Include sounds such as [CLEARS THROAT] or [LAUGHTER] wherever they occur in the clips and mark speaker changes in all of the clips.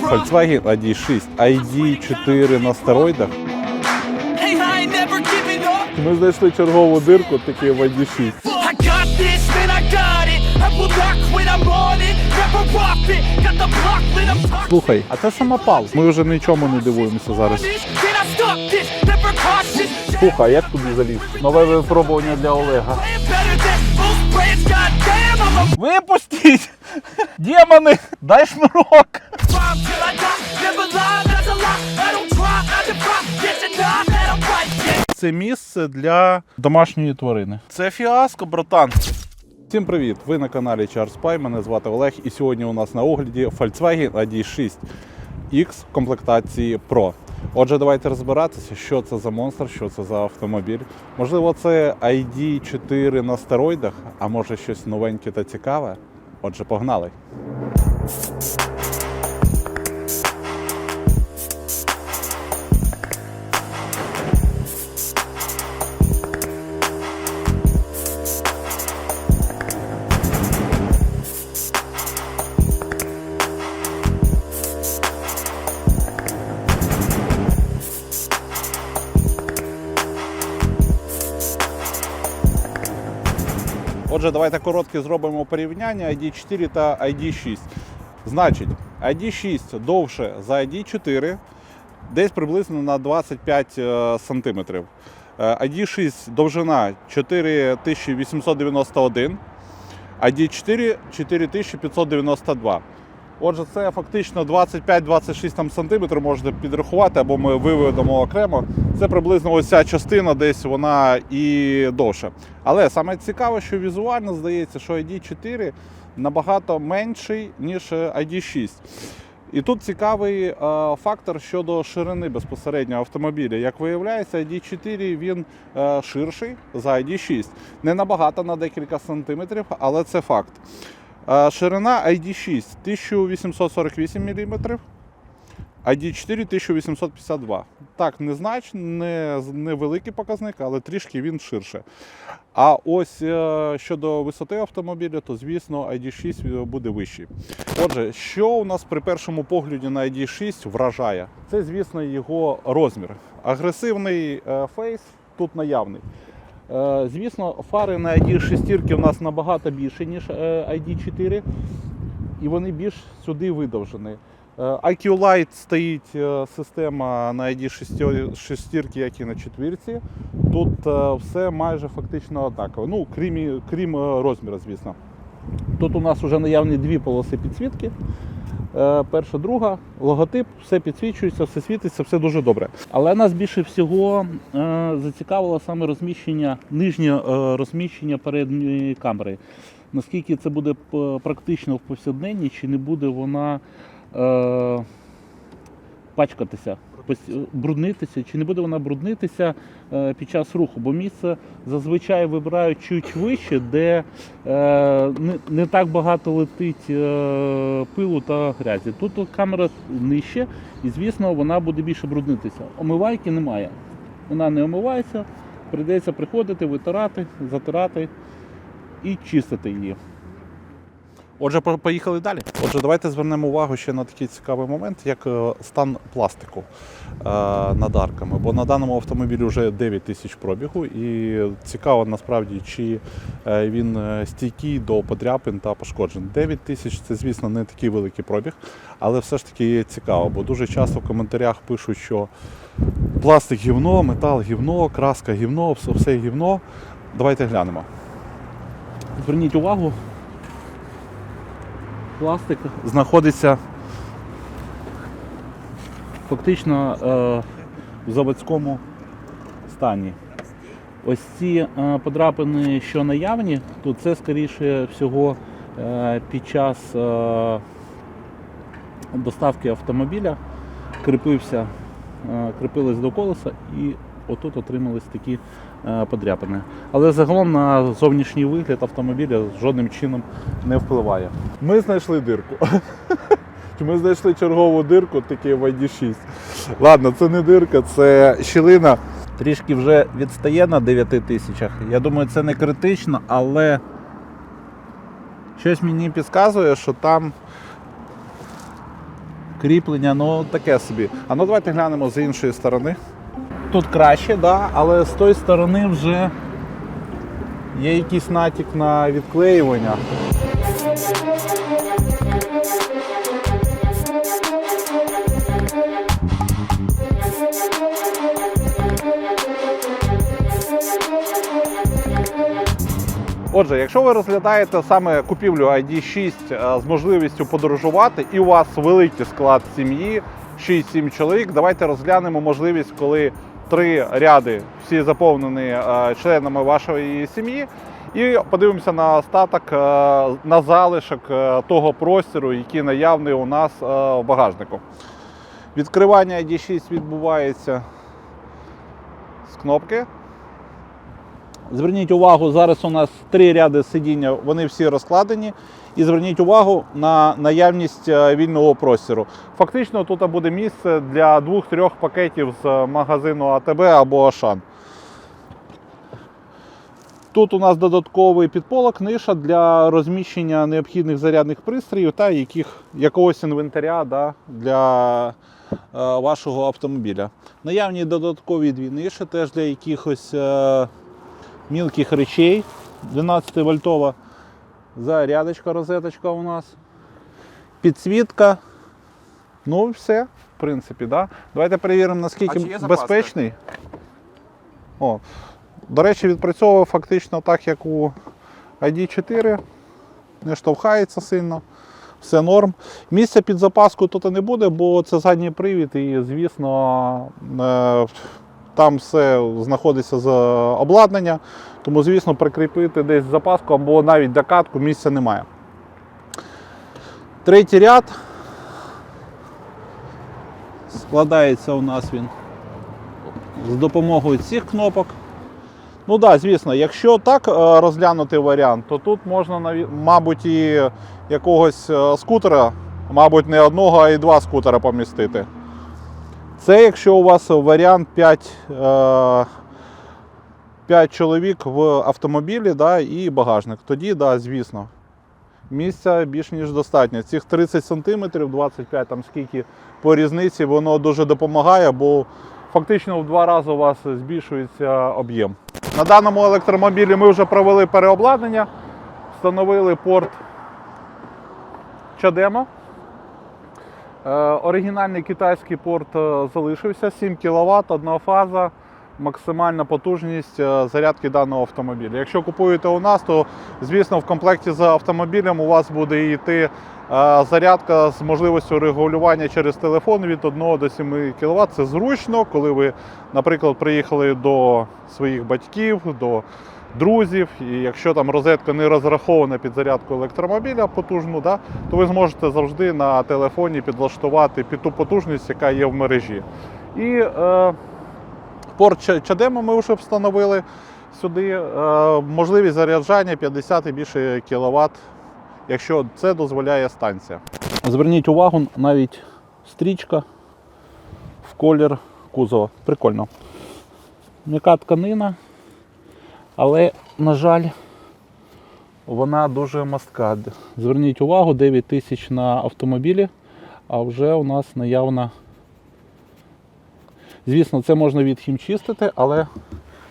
Speaker 1: Volkswagen ID6, ID4 на стероїдах. Ми знайшли чергову дирку, таки в ID6.
Speaker 2: I got this, man, I got it. I will not quit, I'm on it. Never off it. Got the block lit, I'm talking
Speaker 1: Слухай, а це самопал. Ми вже нічому не дивуємося зараз. Слухай, як туди заліз? Нове випробування для Олега. Випустіть! Демони! Дай шнурок! Це місце для домашньої тварини. Це фіаско, братан. Всім привіт! Ви на каналі Charles Spy, Мене звати Олег, і сьогодні у нас на огляді Volkswagen ID6 X комплектації Pro. Отже, давайте розбиратися, що це за монстр, що це за автомобіль. Можливо, це ID4 на стероїдах, а може щось новеньке та цікаве. Отже, погнали! Давайте коротке зробимо порівняння ID4 та ID6. Значить, ID6 довше за ID4, десь приблизно на 25 см. сантиметрів. Е, ID6 довжина 4891, ID4 4592. Отже, це фактично 25-26 там сантиметрів можете підрахувати, або ми виведемо окремо. Це приблизно ось ця частина, десь вона і довша. Але саме цікаве, що візуально здається, що ID4 набагато менший, ніж е, ID6. І тут цікавий е, фактор щодо ширини безпосередньо автомобіля. Як виявляється, ID4 він е, ширший за ID6. Не набагато на декілька сантиметрів, але це факт. Ширина ID6 1848 мм, ID4 1852. Так, незначно, не, невеликий показник, але трішки він ширше. А ось е, щодо висоти автомобіля, то звісно ID6 буде вищий. Отже, що у нас при першому погляді на ID6 вражає? Це, звісно, його розмір. Агресивний е, фейс тут наявний. Е, Звісно, фари на ID6 у нас набагато більше, ніж е, ID4, і вони більш сюди видовжені. Е, IQ Light стоїть е, система на ID6, як і на четвірці. Тут е, все майже фактично однаково. Ну, крім, крім е, розміру, звісно. Тут у нас вже наявні дві полоси підсвітки. Е, Перша, друга, логотип, все підсвічується, все світиться, все дуже добре. Але нас більше всього е, зацікавило саме розміщення, нижнє е, розміщення передньої камери. Наскільки це буде практично в повсякденні, чи не буде вона пачкатися, бруднитися, чи не буде вона бруднитися е, під час руху, бо місце зазвичай вибирають чуть вище, де е, не, так багато летить е, пилу та грязі. Тут камера нижче, і звісно, вона буде більше бруднитися. Омивайки немає. Вона не омивається, прийдеться приходити, витирати, затирати і чистити її. Отже, поїхали далі. Отже, давайте звернемо увагу ще на такий цікавий момент, як е, стан пластику е, над арками. Бо на даному автомобілі вже 9 тисяч пробігу, і цікаво насправді, чи е, він стійкий до подряпин та пошкоджень. 9 тисяч це, звісно, не такий великий пробіг, але все ж таки цікаво, бо дуже часто в коментарях пишуть, що пластик гівно, метал гівно, краска гівно, все гівно. Давайте глянемо. Зверніть увагу, пластик знаходиться фактично е, в заводському стані. Ось ці е, подрапини, що наявні, то це скоріше всього е, під час доставки автомобіля кріпився, кріпились до колеса і отут отримались такі е, подряпини. Але загалом на зовнішній вигляд автомобіля жодним чином не впливає. Ми знайшли дирку. [LAUGHS] Ми знайшли чергову дирку, таки в ID6. Ладно, це не дирка, це щілина. Трішки вже відстає на 9 тисячах. Я думаю, це не критично, але щось мені підказує, що там Кріплення, ну таке собі. А ну давайте глянемо з іншої сторони. Тут краще, да, але з тої сторони вже є якийсь натяк на відклеювання. Отже, якщо ви розглядаєте саме купівлю ID6 е, з можливістю подорожувати, і у вас великий склад сім'ї, 6-7 чоловік, давайте розглянемо можливість, коли три ряди всі заповнені е, членами вашої сім'ї. І подивимося на остаток, е, на залишок е, того простіру, який наявний у нас в багажнику. Відкривання ID6 відбувається з кнопки. Зверніть увагу, зараз у нас три ряди сидіння, вони всі розкладені. І зверніть увагу на наявність е, вільного простору. Фактично тут буде місце для двох-трьох пакетів з магазину АТБ або Ашан. Тут у нас додатковий підполок, ниша для розміщення необхідних зарядних пристроїв та яких, якогось інвентаря да, для е, вашого автомобіля. Наявні додаткові дві ниші теж для якихось е, мілких речей. 12 вольтова зарядочка, розеточка у нас. Підсвітка. Ну і все, в принципі, да. Давайте перевіримо, наскільки безпечний. О, до речі, відпрацьовує фактично так, як у ID4. Не штовхається сильно. Все норм. Місця під запаску тут не буде, бо це задній привід, і, звісно, е, там все знаходиться з обладнання. Тому, звісно, прикріпити десь запаску або навіть докатку місця немає. Третій ряд. Складається у нас він з допомогою цих кнопок. Ну так, да, звісно, якщо так е, розглянути варіант, то тут можна, мабуть, і якогось е, скутера, мабуть, не одного, а й два скутера помістити. Це якщо у вас варіант 5, е, 5 чоловік в автомобілі да, і багажник. Тоді, да, звісно, місця більш ніж достатньо. Цих 30 см, 25 там скільки по різниці, воно дуже допомагає, бо фактично в два рази у вас збільшується об'єм. На даному електромобілі ми вже провели переобладнання, встановили порт Чадемо. Е, Оригінальний китайський порт е, залишився 7 кВт, одна фаза, максимальна потужність е, зарядки даного автомобіля. Якщо купуєте у нас, то звісно в комплекті з автомобілем у вас буде йти зарядка з можливістю регулювання через телефон від 1 до 7 кВт. Це зручно, коли ви, наприклад, приїхали до своїх батьків, до друзів, і якщо там розетка не розрахована під зарядку електромобіля потужну, да, то ви зможете завжди на телефоні підлаштувати під ту потужність, яка є в мережі. І е, порт Чадема ми вже встановили сюди. Е, можливість заряджання 50 і більше кВт, якщо це дозволяє станція. Зверніть увагу, навіть стрічка в колір кузова. Прикольно. М'яка тканина. Але, на жаль, вона дуже мастка. Зверніть увагу, 9 тисяч на автомобілі, а вже у нас наявна. Звісно, це можна відхімчистити, але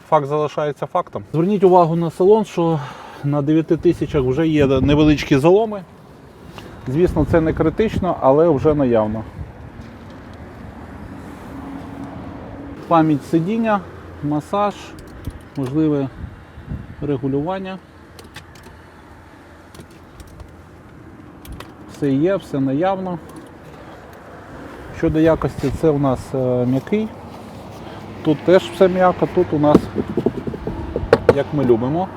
Speaker 1: факт залишається фактом. Зверніть увагу на салон, що на 9 тисячах вже є невеличкі заломи. Звісно, це не критично, але вже наявно. Пам'ять сидіння, масаж, можливе регулювання. Все є, все наявно. Щодо якості, це у нас е, м'який. Тут теж все м'яко, тут у нас, як ми любимо,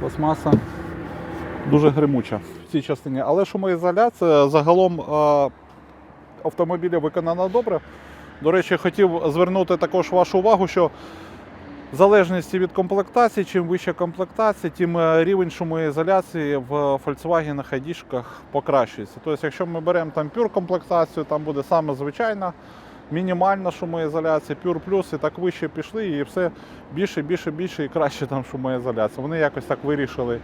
Speaker 1: пластмаса дуже гримуча в цій частині. Але шумоізоляція загалом е, автомобіля виконана добре. До речі, хотів звернути також вашу увагу, що в залежності від комплектації, чим вища комплектація, тим е, рівень шумоізоляції в Volkswagen ID покращується. Тобто, якщо ми беремо там Pure комплектацію, там буде саме звичайна, мінімальна шумоізоляція, Pure Plus, і так вище пішли, і все більше, більше, більше і краще там шумоізоляція. Вони якось так вирішили,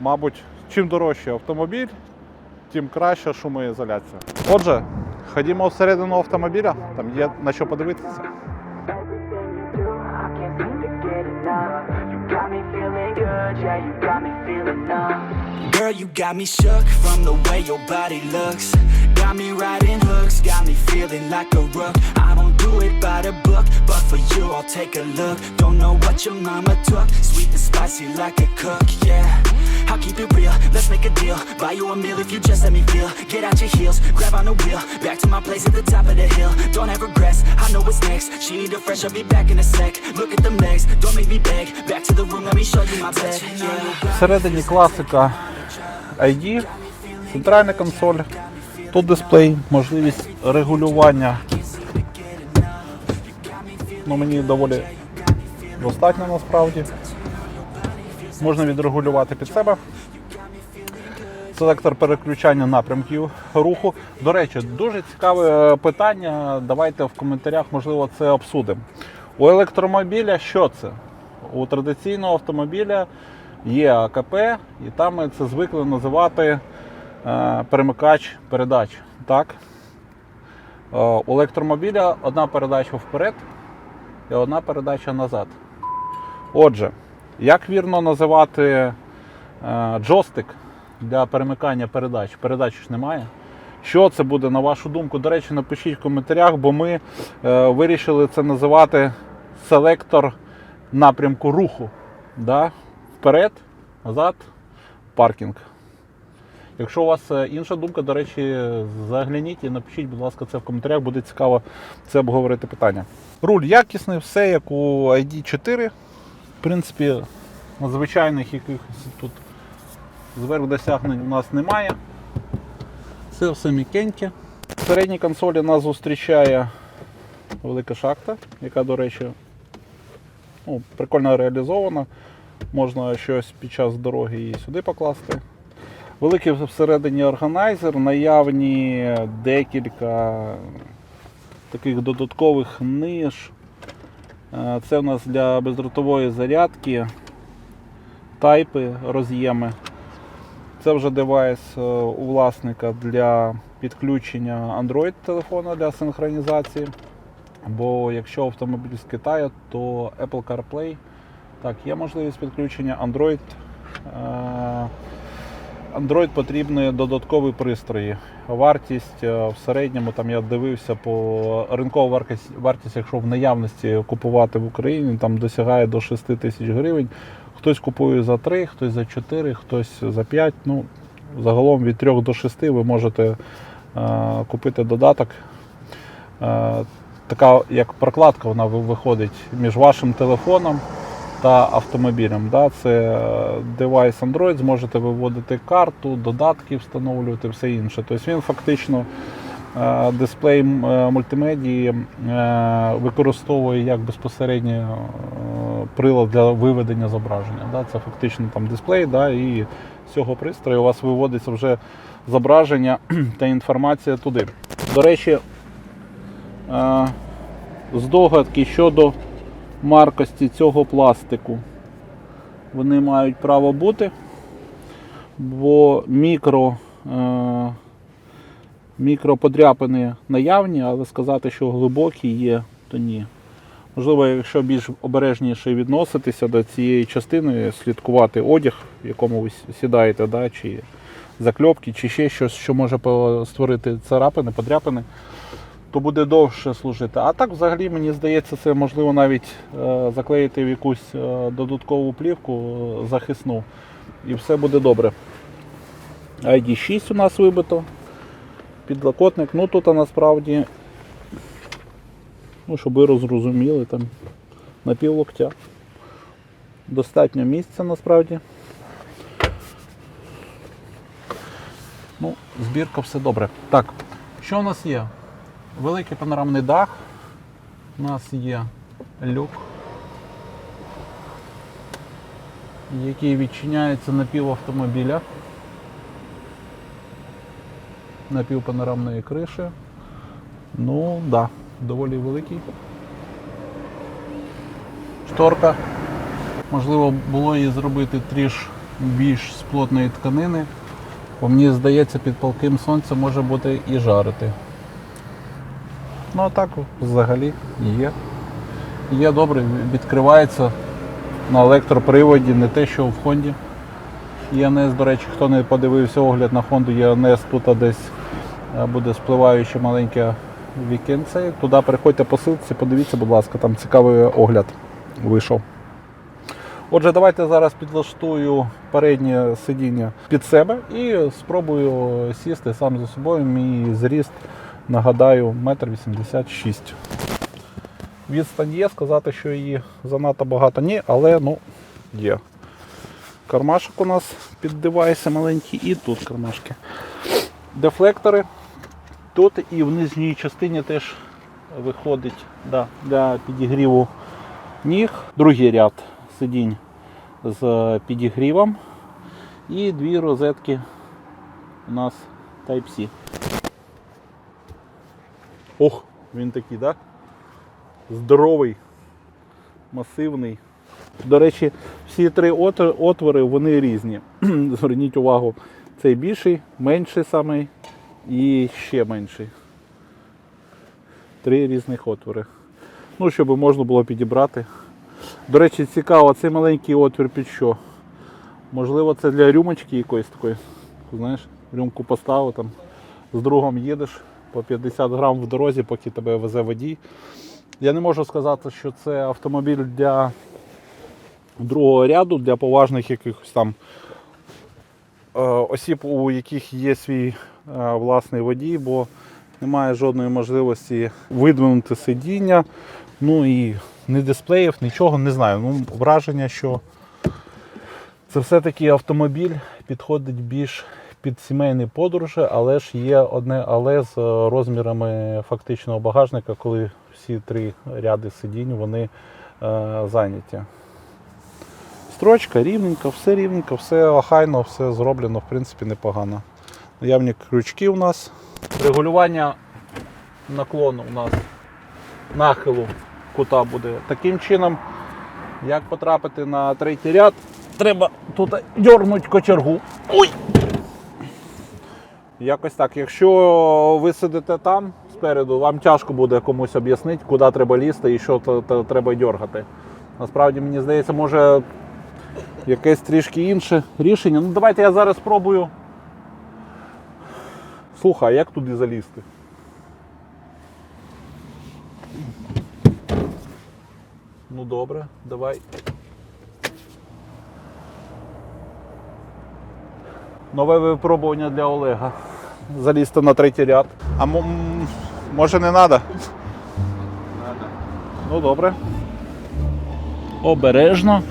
Speaker 1: мабуть, чим дорожчий автомобіль, тим краще шумоізоляція. Отже, ходімо всередину автомобіля, там є на що подивитися.
Speaker 2: Girl, you got me shook from the way your body looks. Got me riding hooks, got me feeling like a rook. I don't do it by the book, but for you, I'll take a look. Don't know what your mama took, sweet and spicy like a cook, yeah. I'll keep it real, let's make a deal. Buy you a meal if you just let me feel. Get out your heels, grab on the wheel. Back to my place at the top of the hill. Don't have regrets, I know what's next. She need a fresh, I'll be back in a sec. Look at them legs, don't make me beg. Back to the room, let me show you my bed.
Speaker 1: Всередині класика ID, центральна консоль, тут дисплей, можливість регулювання. Ну, мені доволі достатньо насправді. Можна відрегулювати під себе. Селектор переключання напрямків руху. До речі, дуже цікаве е, питання. Давайте в коментарях, можливо, це обсудимо. У електромобіля що це? У традиційного автомобіля є АКП, і там ми це звикли називати е, перемикач передач. Так? Е, у електромобіля одна передача вперед і одна передача назад. Отже, як вірно називати е, джойстик для перемикання передач? Передач ж немає. Що це буде, на вашу думку? До речі, напишіть в коментарях, бо ми е, вирішили це називати селектор напрямку руху. Да? Вперед, назад, паркінг. Якщо у вас е, інша думка, до речі, загляніть і напишіть, будь ласка, це в коментарях, буде цікаво це обговорити питання. Руль якісний, все як у ID4. В принципі, звичайних якихось тут зверхдосягнень у нас немає. Це все м'якеньке. В середній консолі нас зустрічає велика шахта, яка, до речі, ну, прикольно реалізована. Можна щось під час дороги її сюди покласти. Великий всередині органайзер, наявні декілька таких додаткових ниш. Е, Це у нас для бездротової зарядки, тайпи, роз'єми. Це вже девайс е, у власника для підключення Android телефона для синхронізації. Бо якщо автомобіль з Китаю, то Apple CarPlay так, є можливість підключення Android. Android потрібні додаткові пристрої. Вартість е, в середньому, там я дивився по ринкова вартість, вартість, якщо в наявності купувати в Україні, там досягає до 6 тисяч гривень. Хтось купує за 3, хтось за 4, хтось за 5. Ну, загалом від 3 до 6 ви можете е, купити додаток. Е, така як прокладка, вона виходить між вашим телефоном та автомобілем. Да? Це е, девайс Android, зможете виводити карту, додатки встановлювати, все інше. Тобто він фактично е, дисплей е, мультимедії використовує як безпосередньо прилад для виведення зображення. Да? Це фактично там дисплей, да? і з цього пристрою у вас виводиться вже зображення [CLEARS THROAT] та інформація туди. До речі, здогадки щодо маркості цього пластику. Вони мають право бути, бо мікро, е, мікроподряпини наявні, але сказати, що глибокі є, то ні. Можливо, якщо більш обережніше відноситися до цієї частини, слідкувати одяг, в якому ви сідаєте, да, чи закльопки, чи ще щось, що може створити царапини, подряпини, то буде довше служити. А так, взагалі, мені здається, це можливо навіть е, заклеїти в якусь е, додаткову плівку е, захисну, і все буде добре. ID6 у нас вибито. Підлокотник. Ну тут насправді, ну, щоб ви розрозуміли, там на пів локтя. Достатньо місця насправді. Ну, збірка все добре. Так, що у нас є? Великий панорамний дах. У нас є люк, який відчиняється на пів автомобіля. На пів панорамної криші. Ну, так, да, доволі великий. Шторка. Можливо, було її зробити тріш більш з плотної тканини, Бо мені здається, під палким сонцем може бути і жарити. Ну а так взагалі є. Є добре, відкривається на електроприводі, не те, що в Хонді. ЄНС, до речі, хто не подивився огляд на Хонду, ЄНС тут десь е, буде спливаюче маленьке вікенце. Туди переходьте по ссылці, подивіться, будь ласка, там цікавий огляд вийшов. Отже, давайте зараз підлаштую переднє сидіння під себе і спробую сісти сам за собою. Мій зріст, нагадаю, 1,86 м. Відстань є, сказати, що її занадто багато ні, але ну, є. Кармашок у нас під девайси маленький і тут кармашки. Дефлектори. Тут і в нижній частині теж виходить да, для підігріву ніг. Другий ряд сидінь з підігрівом. І дві розетки у нас Type-C. Ох, він такий, так? Да? Здоровий, масивний. До речі, всі три отвори- вони різні. [CLEARS THROAT] Зверніть увагу, цей більший, менший самий і ще менший. Три різних отвори. Ну, щоб можна було підібрати. До речі, цікаво, цей маленький отвір під що? Можливо, це для рюмочки якоїсь такої. Знаєш, рюмку поставив там, з другом їдеш по 50 грам в дорозі, поки тебе везе водій. Я не можу сказати, що це автомобіль для другого ряду, для поважних якихось там е, осіб, у яких є свій е, власний водій, бо немає жодної можливості видвинути сидіння. Ну і ні дисплеїв, нічого не знаю. Ну, враження, що це все-таки автомобіль підходить більш під сімейні подорожі, але ж є одне але з е, розмірами фактичного багажника, коли всі три ряди сидінь вони е, зайняті. Строчка рівненька, все рівненько, все охайно, все зроблено, в принципі, непогано. Наявні крючки у нас. Регулювання наклону у нас нахилу кута буде таким чином. Як потрапити на третій ряд, треба тут дьорнути кочергу. Ой! Якось так. Якщо ви сидите там спереду, вам тяжко буде комусь об'яснити, куди треба лізти і що треба дьоргати. Насправді, мені здається, може якесь трішки інше рішення. Ну, давайте я зараз спробую. Слухай, а як туди залізти? Ну добре, давай. Нове випробування для Олега. Залізти на третій ряд. А може не треба? Ну добре. Обережно.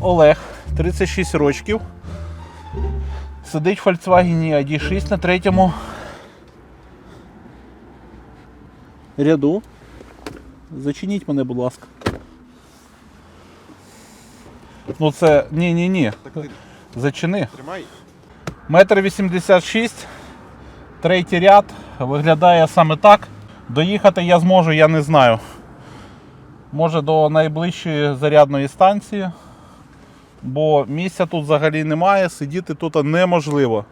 Speaker 1: Олег, 36 років. Сидить в Volkswagen ID6 на третьому ряду. Зачиніть мене, будь ласка. Ну це. Ні, ні, ні. Зачини.
Speaker 3: Тримай.
Speaker 1: Метр 86, третій ряд, виглядає саме так. Доїхати я зможу, я не знаю. Може до найближчої зарядної станції, бо місця тут взагалі немає, сидіти тут неможливо.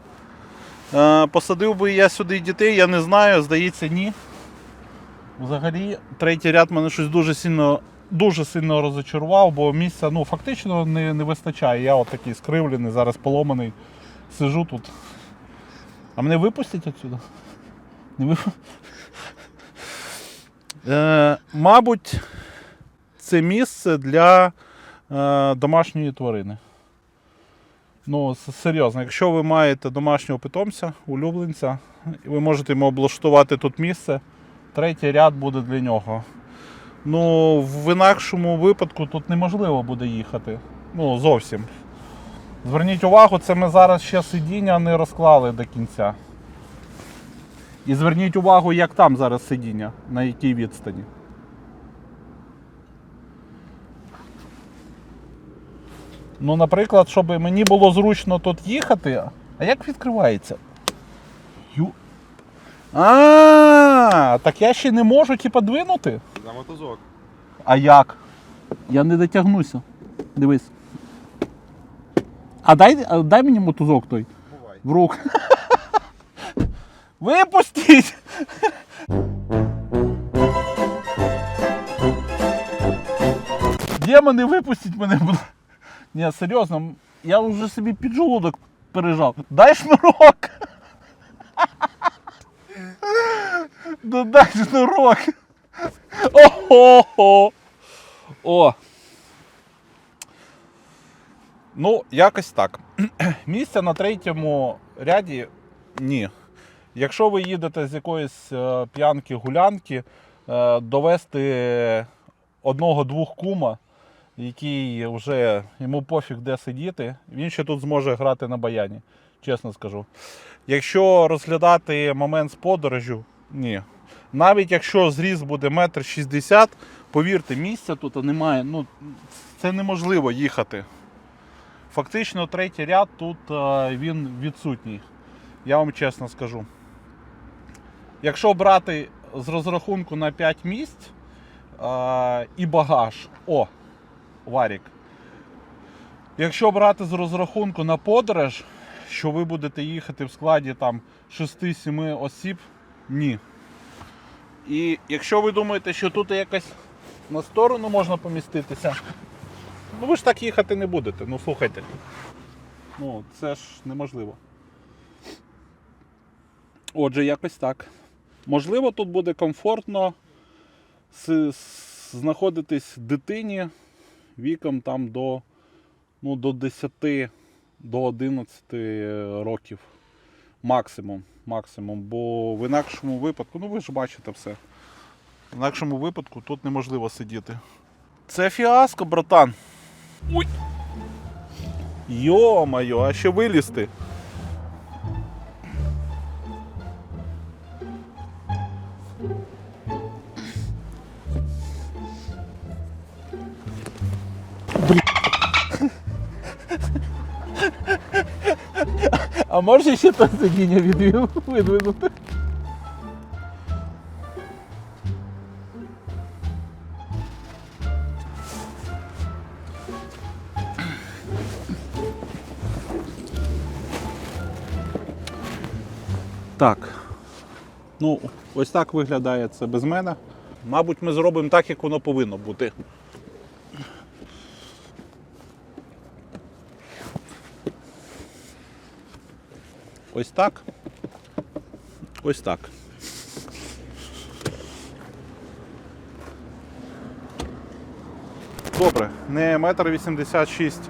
Speaker 1: Е, посадив би я сюди дітей, я не знаю, здається, ні. Взагалі, третій ряд мене щось дуже сильно, дуже сильно розочарував, бо місця ну, фактично не, не вистачає. Я от такий скривлений, зараз поломаний. Сижу тут. А мене випустять отсюди? Не вип... е, мабуть, це місце для е, домашньої тварини. Ну, серйозно, якщо ви маєте домашнього питомця, улюбленця, ви можете йому облаштувати тут місце, третій ряд буде для нього. Ну, в інакшому випадку тут неможливо буде їхати. Ну, зовсім. Зверніть увагу, це ми зараз ще сидіння не розклали до кінця. І зверніть увагу, як там зараз сидіння, на якій відстані. Ну, наприклад, щоб мені було зручно тут їхати. А як відкривається? А, так я ще не можу типа двинути.
Speaker 3: За мотузок.
Speaker 1: А як? Я не дотягнуся. Дивись. А дай, а дай мені мотузок той.
Speaker 3: Бувай.
Speaker 1: В рук. [LAUGHS] Випустіть! Демони, випустіть мене. Ні, серйозно, я вже собі під желудок пережав. Дай шнурок! Ну дай шнурок! Ого! О! Ну, якось так. [CLEARS THROAT] Місця на третьому ряді ні. Якщо ви їдете з якоїсь е, п'янки-гулянки, е, довести одного-двох кума, який вже йому пофіг де сидіти, він ще тут зможе грати на баяні, чесно скажу. Якщо розглядати момент з подорожю, ні. Навіть якщо зріз буде метр шістдесят, повірте, місця тут немає. Ну, це неможливо їхати. Фактично третій ряд тут е, він відсутній. Я вам чесно скажу. Якщо брати з розрахунку на 5 місць е, і багаж, о, варік. Якщо брати з розрахунку на подорож, що ви будете їхати в складі там 6-7 осіб, ні. І якщо ви думаєте, що тут якось на сторону можна поміститися, ну ви ж так їхати не будете. Ну слухайте. Ну, це ж неможливо. Отже, якось так. Можливо, тут буде комфортно знаходитись дитині віком там до, ну, до 10, до 11 років. Максимум. Максимум. Бо в інакшому випадку, ну ви ж бачите все. В інакшому випадку тут неможливо сидіти. Це фіаско, братан. Ой! Йо-майо, а ще вилізти. А може ще те сидіння відвів видвинути? Так. Ну, ось так виглядає це без мене. Мабуть, ми зробимо так, як воно повинно бути. Ось так. Ось так. Добре, не метр вісімдесят шість,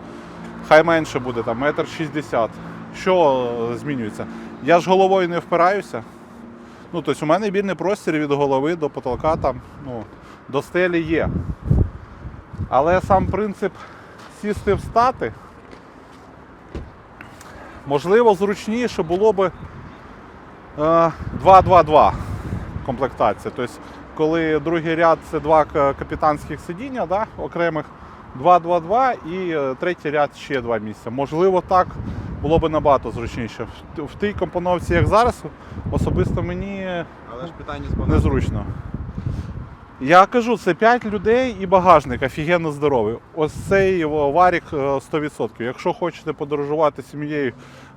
Speaker 1: хай менше буде, там метр шістдесят. Що е, змінюється? Я ж головою не впираюся. Ну, тобто у мене вільний простір від голови до потолка, там, ну, до стелі є. Але сам принцип сісти встати, можливо, зручніше було би е, 2-2-2 комплектація. Тобто, коли другий ряд це два капітанських сидіння да, окремих, 2-2-2 і е, третій ряд ще два місця. Можливо, так було б набагато зручніше. В, тій компоновці, як зараз, особисто мені
Speaker 3: Але ж питання з
Speaker 1: незручно. Я кажу, це 5 людей і багажник офігенно здоровий. Ось цей його варік е, 100%. Якщо хочете подорожувати сім'єю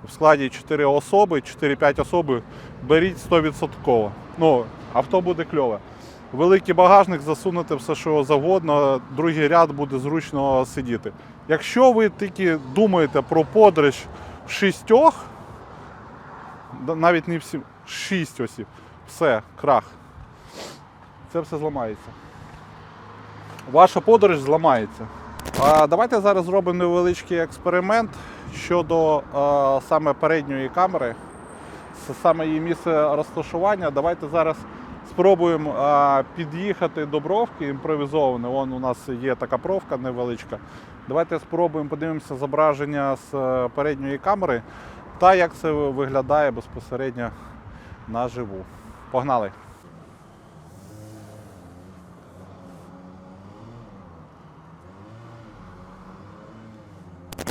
Speaker 1: в складі 4 особи, 4-5 особи, беріть 100%. Ну, авто буде кльове. Великий багажник, засунете все, що завгодно, другий ряд буде зручно сидіти. Якщо ви тільки думаєте про подорож шістьох, навіть не всі, шість осіб, все, крах це все зламається. Ваша подорож зламається. А давайте зараз зробимо невеличкий експеримент щодо е, саме передньої камери, саме її місце розташування. Давайте зараз спробуємо е, під'їхати до бровки імпровізоване. Вон у нас є така бровка невеличка. Давайте спробуємо подивимося зображення з е, передньої камери та як це виглядає безпосередньо наживу. Погнали!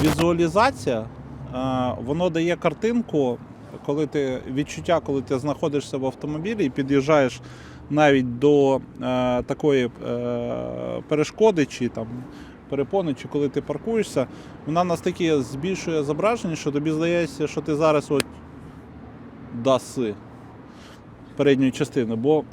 Speaker 1: Візуалізація, е, воно дає картинку, коли ти відчуття, коли ти знаходишся в автомобілі і під'їжджаєш навіть до е, такої е, перешкоди чи там перепони, чи коли ти паркуєшся, вона настільки збільшує зображення, що тобі здається, що ти зараз от даси передньої частини. Бо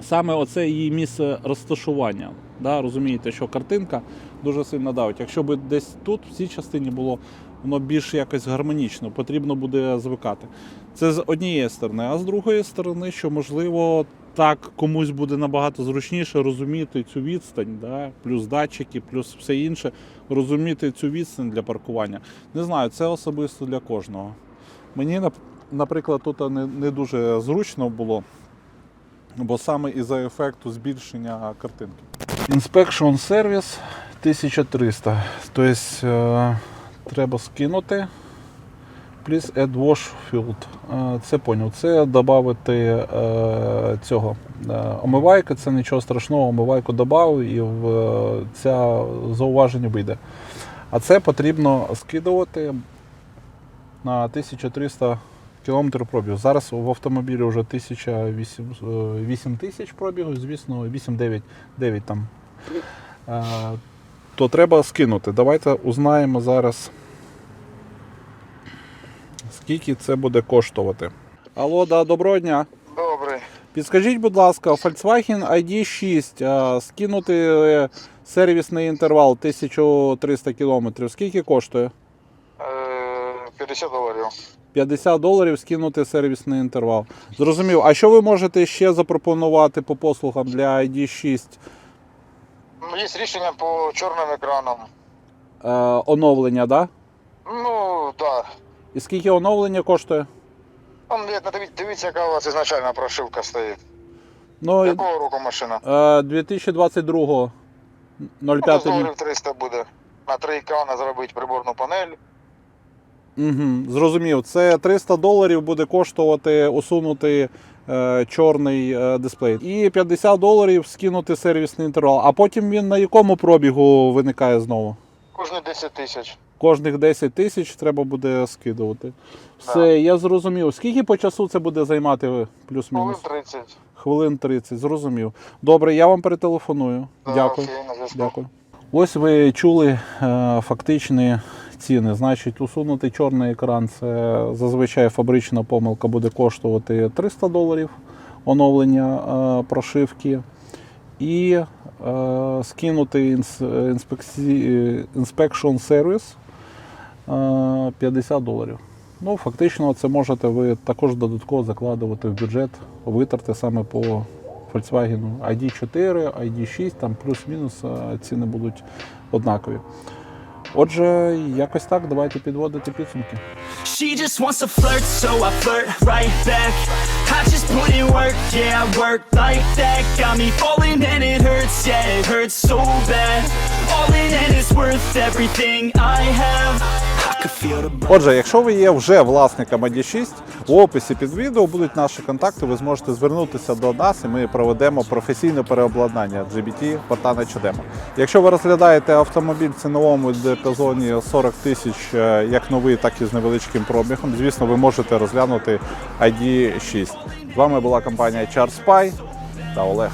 Speaker 1: саме оце її місце розташування. Да, розумієте, що картинка дуже сильно давить. Якщо б десь тут, в цій частині було воно більш якось гармонічно, потрібно буде звикати. Це з однієї сторони, а з другої сторони, що можливо так комусь буде набагато зручніше розуміти цю відстань, да, плюс датчики, плюс все інше, розуміти цю відстань для паркування. Не знаю, це особисто для кожного. Мені, наприклад, тут не, не дуже зручно було, бо саме із-за ефекту збільшення картинки. Inspection Service 1300. Тобто е, треба скинути. Please add wash field. Е, Це поняв. Це додати е, цього омивайки, це нічого страшного, омивайку додав і ця зауваження вийде. А це потрібно скидувати на 1300 км пробігу. Зараз в автомобілі вже 1008 тисяч пробігу, звісно, 8-9 9 там. Е, То треба скинути. Давайте узнаємо зараз, скільки це буде коштувати. Алло, да, доброго дня.
Speaker 3: Добрий.
Speaker 1: Підскажіть, будь ласка, Volkswagen ID6 скинути е, сервісний інтервал 1300 км. Скільки коштує?
Speaker 3: Е, 50 доларів.
Speaker 1: 50 доларів скинути сервісний інтервал. Зрозумів. А що ви можете ще запропонувати по послугам для ID6
Speaker 3: Ну, Є рішення по чорним екранам.
Speaker 1: е, оновлення, да?
Speaker 3: Ну, так.
Speaker 1: І скільки оновлення коштує?
Speaker 3: Диві- дивіться, яка у вас ізначальна прошивка стоїть.
Speaker 1: Ну,
Speaker 3: Якого року машина?
Speaker 1: е, 2022
Speaker 3: Ну,
Speaker 1: 05
Speaker 3: доларів 300 буде. На три екрани зробити приборну панель.
Speaker 1: Угу, зрозумів. Це 300 доларів буде коштувати усунути е, чорний е, дисплей. І 50 доларів скинути сервісний інтервал. А потім він на якому пробігу виникає знову?
Speaker 3: Кожні 10 тисяч.
Speaker 1: Кожних 10 тисяч треба буде скидувати. Все, я зрозумів. Скільки по часу це буде займати плюс-мінус?
Speaker 3: Хвилин 30.
Speaker 1: Хвилин 30, зрозумів. Добре, я вам перетелефоную.
Speaker 3: Да,
Speaker 1: Дякую.
Speaker 3: окей.
Speaker 1: Дякую. Ось ви чули е, фактичні ціни. Значить, усунути чорний екран це зазвичай фабрична помилка буде коштувати 300 доларів оновлення е, прошивки. І е, скинути Inspection Service е, 50 доларів. Ну, фактично, це можете ви також додатково закладувати в бюджет, витрати саме по Volkswagen ID4, ID6, там плюс-мінус е, ціни будуть однакові. Отже, якось так, давайте підводити підсумки.
Speaker 2: She just wants to flirt, so I flirt right back. I just put in work, yeah, I work like that. Got me falling and it hurts, yeah, it hurts so bad. All in and it's worth everything I have.
Speaker 1: Отже, якщо ви є вже власником ID6, в описі під відео будуть наші контакти. Ви зможете звернутися до нас, і ми проведемо професійне переобладнання GBT Fortana Чадема. Якщо ви розглядаєте автомобіль в ціновому діапазоні 40 тисяч е, як новий, так і з невеличким пробігом, звісно, ви можете розглянути ID6. З вами була компанія Charles Spy та Олег.